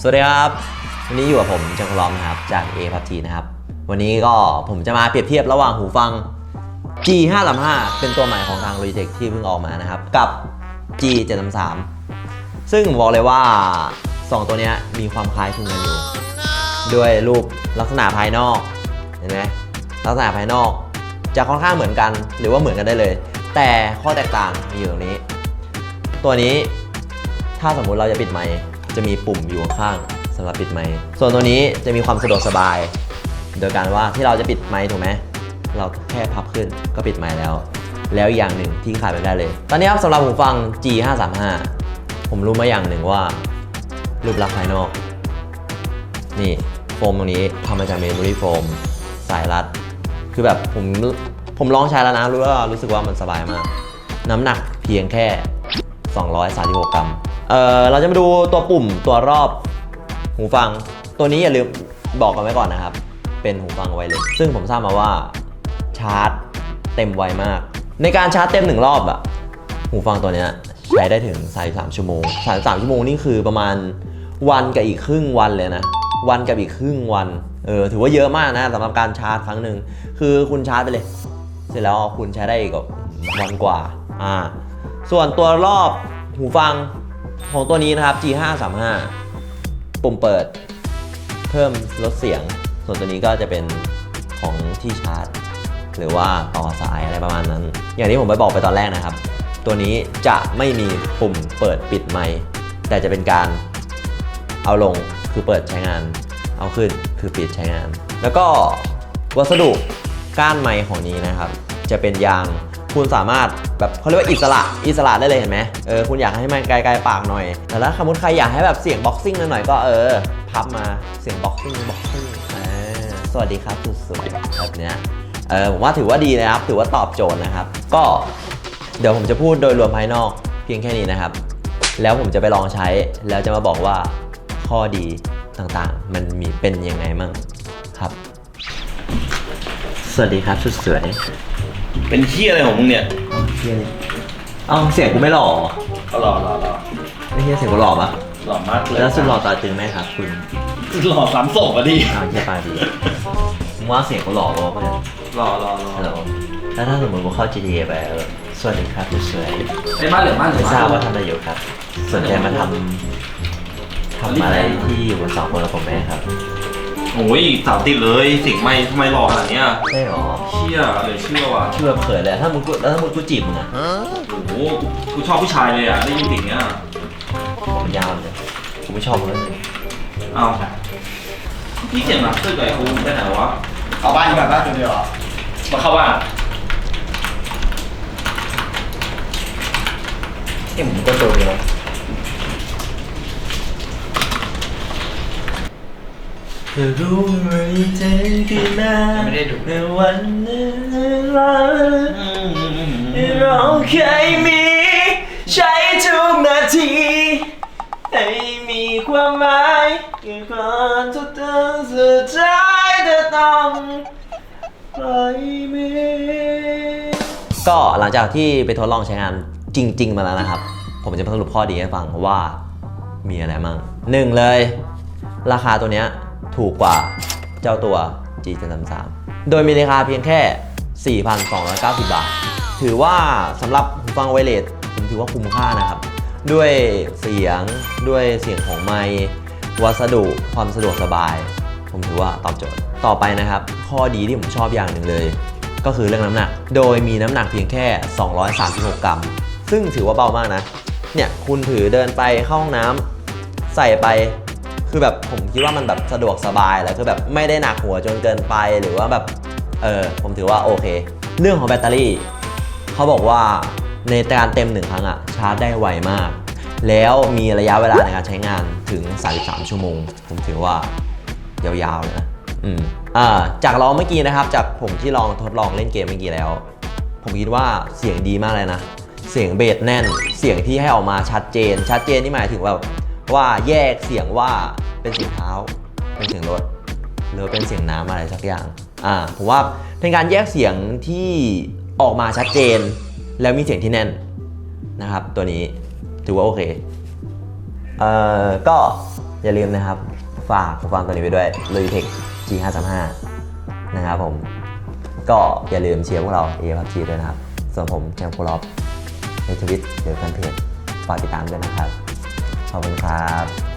สวัสดีครับ วันนี้อยู่กับผมจังคลอมนะครับจาก A พับทีนะครับ วันนี้ก็ผมจะมาเปรียบเทียบระหว่างหูฟัง G 5 3 5เป็นตัวใหม่ของทาง Logitech ที่เพิ่งออกมานะครับ กับ G 7 3 3ซึ่งผมบอกเลยว่า 2 ตัวนี้มีความคล้ายคลึงกันอยู่ ด้วยรูปลักษณะภายนอกเห็นไหมลักษณะภายนอก จะค่อนข้างเหมือนกันหรือว่าเหมือนกันได้เลย แต่ข้อแตกต่างมีอยู่ตรงนี้ ตัวนี้ถ้าสมมุติเราจะปิดไมค์ จะมีปุ่มอยู่ข้างสำหรับปิดไมค์ส่วนตัวนี้จะมีความสะดวกสบาย โดยการว่าที่เราจะปิดไมค์ถูกไหมเราแค่พับขึ้นก็ปิดไมค์แล้ว แล้วอีกอย่างหนึ่งที่ขาดไม่ได้เลย ตอนนี้ครับสำหรับหูฟัง G 5 3 5 ผมรู้มาอย่างหนึ่งว่า รูปลักษณ์ภายนอก นี่โฟมตรงนี้ทำมาจากเมมโมรี่โฟมสายรัด คือแบบผมผมลองใช้แล้วนะรู้ว่ารู้สึกว่ามันสบายมาก น้ำหนักเพียงแค่ 236 กรัม เออเราจะมาดูตัวปุ่มตัวรอบหูฟัง ตัวนี้อย่าลืมบอกกันไว้ก่อนนะครับ เป็นหูฟังไวเลสซึ่งผมทราบมาว่าชาร์จเต็มไวมาก ในการชาร์จเต็มหนึ่งรอบอะหูฟังตัวเนี้ยใช้ได้ถึง 33 ชั่วโมง 33 ชั่วโมงนี่คือประมาณวันกับอีกครึ่งวันเลยนะ วันกับอีกครึ่งวัน เออ ถือว่าเยอะมากนะสำหรับการชาร์จครั้งหนึ่ง คือคุณชาร์จไปเลย เสร็จแล้วคุณใช้ได้อีกวันกว่า อ่า ส่วนตัวรอบหูฟัง ของตัวนี้นะครับ G535 ปุ่มเปิด เพิ่มลดเสียง ส่วนตัวนี้ก็จะเป็นของที่ชาร์จ หรือว่าต่อสายอะไรประมาณนั้น อย่างที่ผมไปบอกไปตอนแรกนะครับ ตัวนี้จะไม่มีปุ่มเปิดปิดไมค์แต่จะเป็นการเอาลงคือเปิดใช้งาน เอาขึ้นคือปิดใช้งาน แล้วก็วัสดุก้านไมค์ของนี้นะครับ จะเป็นยาง คุณสามารถแบบเขาเรียกว่าอิสระอิสระได้เลยเห็นไหมเออคุณอยากให้มันไกลๆปากหน่อย แต่ถ้าสมมติใครอยากให้แบบเสียงบ็อกซิ่งหน่อยก็เออ พับมาเสียงบ็อกซิ่งบ็อกซิ่งสวัสดีครับสุดๆแบบเนี้ยเออผมว่าถือว่าดีนะครับ ถือว่าตอบโจทย์นะครับ ก็เดี๋ยวผมจะพูดโดยรวมภายนอกเพียงแค่นี้นะครับ แล้วผมจะไปลองใช้แล้วจะมาบอกว่าข้อดีต่างๆ มันมีเป็นยังไงมั่งครับ สวัสดีครับสุดสวย เป็นที่อะไรของมึงเนี่ยเฮียนี่เอ้าเสียงกูไม่หล่อเหรอเอาหล่อหล่อหล่อไม่เฮียเสียงกูหล่อปะหล่อมากเลยแล้วสุดหล่อตาตึงไหมครับคุณหล่อสามศพอะดิอ้าวเฮียปาดีมึงว่าเสียงกูหล่อปะเพื่อนหล่อหล่อหล่อฮัลโหลแล้วถ้าสมมติกูเข้า GTA ไปเออสวัสดีครับสุดสวยไอ้บ้านเหลือบ้านเหลืไม่อทราบว่าบ้านทำอะไรอยู่ครับ สนใจมาทำทำอะไรที่อยู่บนสองคนกับผมไหมครับ โอ้ยสามติดเลยเสิ่งไม่ทำไมหล่อขนาดเนี้ยใช่หรอเชี่ยเหลือเชื่อว่ะชื่อแบบเขินเลยถ้ามึงกูแล้วถ้ามึงกูจีบมึงอะโอ้โหกูกูชอบผู้ชายเลยอะได้ยินเสิ่งเนี้ยผมยาวเลยกูไม่ชอบมึงเลยเอาพี่เจ๋งนะเพื่อนกับไอ้กูไปไหนวะเอาบ้านอยู่แบบบ้านคนเดียวเหรอมาเข้าบ้านเอ้ยผมก็โดนแล้ว เธอรู้ไหมเธอคือหน้าไม่ได้ดู ในวันนั้นเราเคยมี ใช้ทุกนาทีให้มีความหมายก่อนทุกทางสุดท้ายจะต้องปล่อยมือก็หลังจากที่ไปทดลองใช้งานจริง ๆ มาแล้วนะครับ ผมจะมาสรุปข้อดีให้ฟังว่ามีอะไรมั่งหนึ่งเลย ราคาตัวเนี้ย ถูกกว่าเจ้าตัว G 7 3 3 โดยมีราคาเพียงแค่ 4,290 บาท ถือว่าสำหรับหูฟังไวเลสผมถือว่าคุ้มค่านะครับ ด้วยเสียงด้วยเสียงของไมค์วัสดุความสะดวกสบาย ผมถือว่าตอบโจทย์ต่อไปนะครับ ข้อดีที่ผมชอบอย่างหนึ่งเลย ก็คือเรื่องน้ำหนัก โดยมีน้ำหนักเพียงแค่ 236 กรัม ซึ่งถือว่าเบามากนะ เนี่ยคุณถือเดินไปเข้าห้องน้ำใส่ไป คือแบบผมคิดว่ามันแบบสะดวกสบายแล้วคือแบบไม่ได้หนักหัวจนเกินไปหรือว่าแบบเออผมถือว่าโอเค เรื่องของแบตเตอรี่เขาบอกว่าในการเต็มหนึ่งครั้งอะชาร์จได้ไวมาก แล้วมีระยะเวลาในการใช้งานถึง 33 ชั่วโมง ผมถือว่ายาวๆเลยนะอืมอ่าจากลองเมื่อกี้นะครับ จากผมที่ลองทดลองเล่นเกมเมื่อกี้แล้ว ผมคิดว่าเสียงดีมากเลยนะ เสียงเบสแน่น เสียงที่ให้ออกมาชัดเจน ชัดเจนนี่หมายถึงแบบ ว่าแยกเสียงว่าเป็นเสียงเท้า เป็นเสียงรถ หรือเป็นเสียงน้ำอะไรสักอย่าง อ่า ผมว่าเป็นการแยกเสียงที่ออกมาชัดเจน แล้วมีเสียงที่แน่นนะครับ ตัวนี้ถือว่าโอเค เอ่อ ก็อย่าลืมนะครับ ฝากฟังตัวนี้ไปด้วย Logitech G535 นะครับผม ก็อย่าลืมเชียร์พวกเรา A พับจีด้วยนะครับ ส่วนผมแจมโคลอฟในทวิตหรือแฟนเพจฝากติดตามด้วยนะครับ ขอบคุณครับ